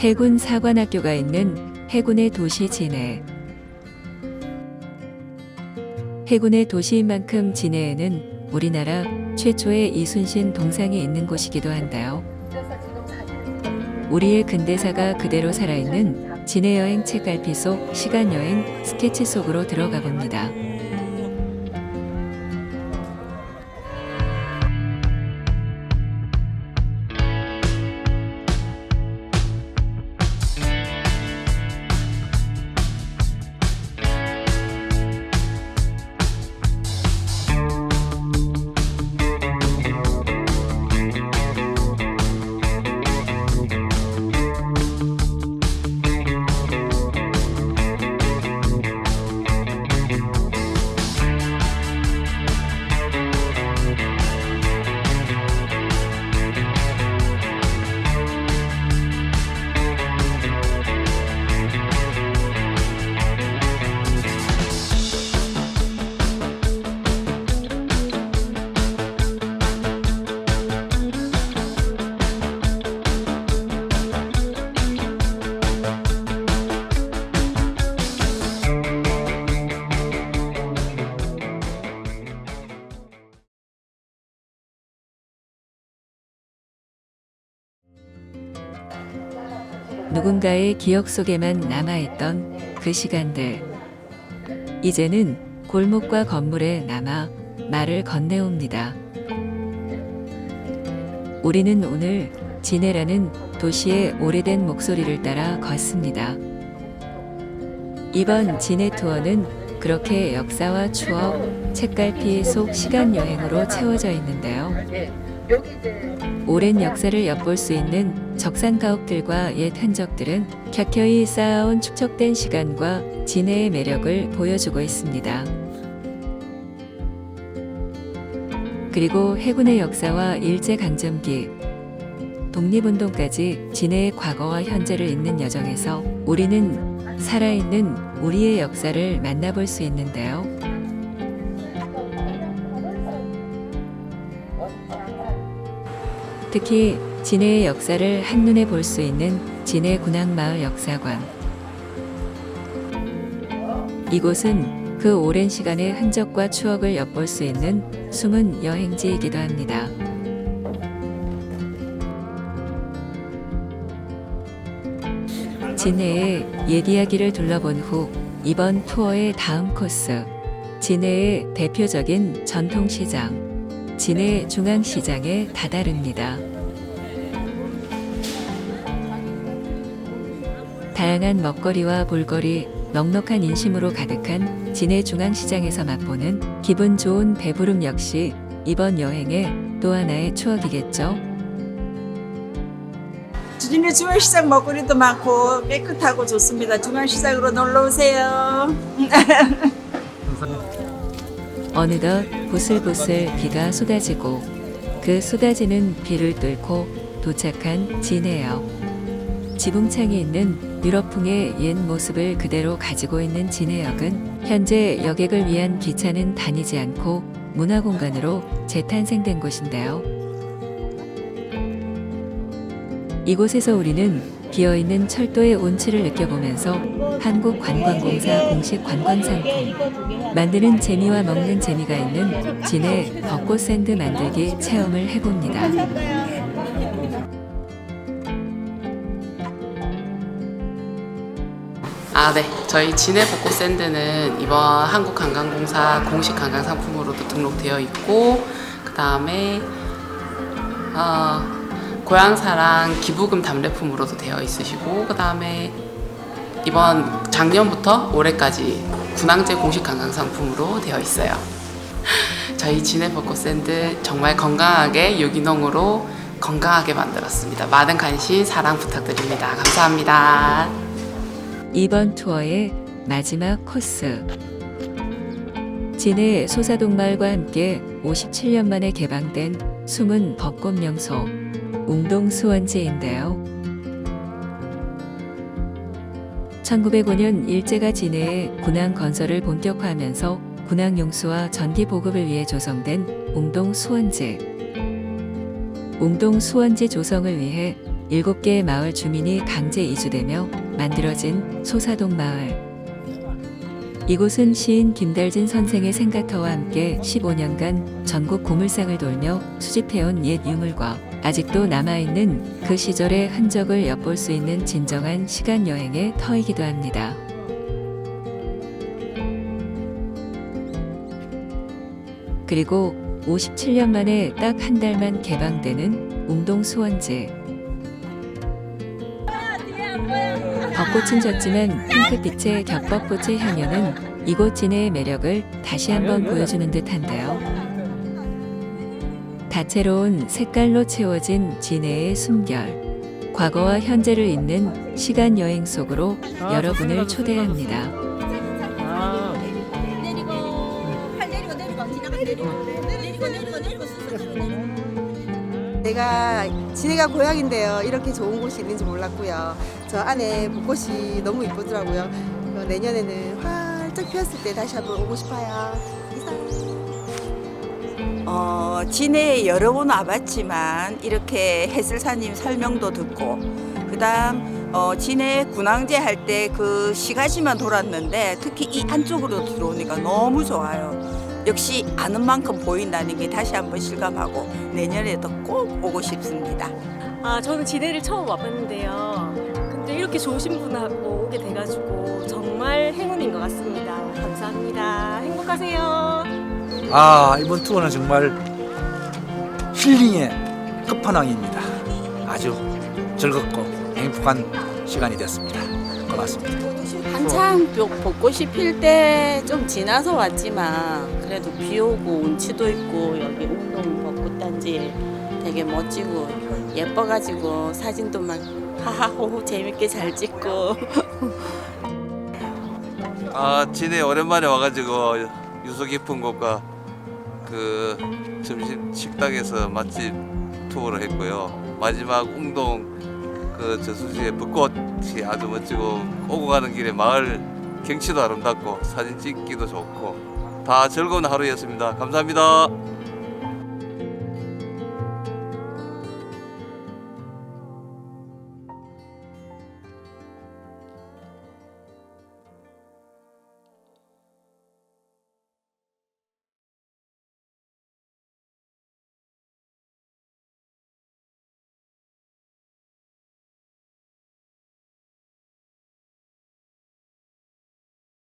해군 사관학교가 있는 해군의 도시 진해. 해군의 도시인 만큼 진해에는 우리나라 최초의 이순신 동상이 있는 곳이기도 한데요. 우리의 근대사가 그대로 살아있는 진해 여행 책갈피 속 시간 여행 스케치 속으로 들어가 봅니다. 누군가의 기억 속에만 남아있던 그 시간들. 이제는 골목과 건물에 남아 말을 건네옵니다. 우리는 오늘 진해라는 도시의 오래된 목소리를 따라 걷습니다. 이번 진해 투어는 그렇게 역사와 추억, 책갈피 속 시간 여행으로 채워져 있는데요. 오랜 역사를 엿볼 수 있는 적산 가옥들과 옛 흔적들은 켜켜이 쌓아온 축적된 시간과 진해의 매력을 보여주고 있습니다. 그리고 해군의 역사와 일제강점기, 독립운동까지 진해의 과거와 현재를 잇는 여정에서 우리는 살아있는 우리의 역사를 만나볼 수 있는데요. 특히 진해의 역사를 한눈에 볼 수 있는 진해 군항마을 역사관. 이곳은 그 오랜 시간의 흔적과 추억을 엿볼 수 있는 숨은 여행지이기도 합니다. 진해의 옛 이야기를 둘러본 후 이번 투어의 다음 코스 진해의 대표적인 전통시장 진해 중앙시장에 다다릅니다. 다양한 먹거리와 볼거리, 넉넉한 인심으로 가득한 진해 중앙시장에서 맛보는 기분 좋은 배부름 역시 이번 여행의 또 하나의 추억이겠죠. 주진의 중앙시장 먹거리도 많고 깨끗하고 좋습니다. 중앙시장으로 놀러 오세요. 어느덧 보슬보슬 비가 쏟아지고 그 쏟아지는 비를 뚫고 도착한 진해역. 지붕창이 있는 유럽풍의 옛 모습을 그대로 가지고 있는 진해역은 현재 여객을 위한 기차는 다니지 않고 문화공간으로 재탄생된 곳인데요. 이곳에서 우리는 비어있는 철도의 운치를 느껴보면서 한국관광공사 공식 관광상품 만드는 재미와 먹는 재미가 있는 진해 벚꽃 샌드 만들기 체험을 해봅니다. 아, 네. 저희 진해 벚꽃 샌드는 이번 한국관광공사 공식 관광 상품으로도 등록되어 있고, 그 다음에 어, 고향사랑 기부금 답례품으로도 되어 있으시고, 그 다음에 이번 작년부터 올해까지 군항제 공식 관광 상품으로 되어 있어요. 저희 진해 벚꽃 샌드 정말 건강하게 유기농으로 건강하게 만들었습니다. 많은 관심 사랑 부탁드립니다. 감사합니다. 이번 투어의 마지막 코스. 진해 소사동마을과 함께 57년 만에 개방된 숨은 벚꽃 명소 웅동 수원지인데요. 1905년 일제가 진해에 군항 건설을 본격화하면서 군항 용수와 전기 보급을 위해 조성된 웅동 수원지. 웅동 수원지 조성을 위해 7개의 마을 주민이 강제 이주되며 만들어진 소사동 마을. 이곳은 시인 김달진 선생의 생가터와 함께 15년간 전국 고물상을 돌며 수집해온 옛 유물과 아직도 남아있는 그 시절의 흔적을 엿볼 수 있는 진정한 시간 여행의 터이기도 합니다. 그리고 57년 만에 딱 한 달만 개방되는 웅동 수원지. 벚꽃은 졌지만 핑크빛의 겹벚꽃의 향연은 이곳 진해의 매력을 다시 한번 보여주는 듯한데요. 다채로운 색깔로 채워진 진해의 숨결. 과거와 현재를 잇는 시간 여행 속으로 여러분을 초대합니다. 아, 내가 진해가 고향인데요. 이렇게 좋은 곳이 있는지 몰랐고요. 저 안에 벚꽃이 너무 이쁘더라고요. 어, 내년에는 활짝 피었을 때 다시 한번 오고 싶어요. 이상. 어, 진해에 여러 번 와봤지만 이렇게 해설사님 설명도 듣고 그다음 어, 진해 군항제 할 때 그 시가지만 돌았는데 특히 이 안쪽으로 들어오니까 너무 좋아요. 역시 아는 만큼 보인다는 게 다시 한번 실감하고 내년에도 꼭 오고 싶습니다. 아, 저는 진해를 처음 와봤는데요. 근데 이렇게 좋으신 분하고 오게 돼가지고 정말 행운인 것 같습니다. 감사합니다. 행복하세요. 아 이번 투어는 정말 힐링의 끝판왕입니다. 아주 즐겁고 행복한 시간이 됐습니다. 고맙습니다. 한창 벚- 벚꽃이 필 때 좀 지나서 왔지만 그래도 비 오고 운치도 있고 여기 운동 벚꽃단지 되게 멋지고 예뻐가지고 사진도 막 하하호호 재밌게 잘 찍고 아 진해 오랜만에 와가지고 유서 깊은 곳과 그 점심 식당에서 맛집 투어를 했고요. 마지막 웅동 그 저수지의 벚꽃이 아주 멋지고 오고 가는 길에 마을 경치도 아름답고 사진 찍기도 좋고 다 즐거운 하루였습니다. 감사합니다.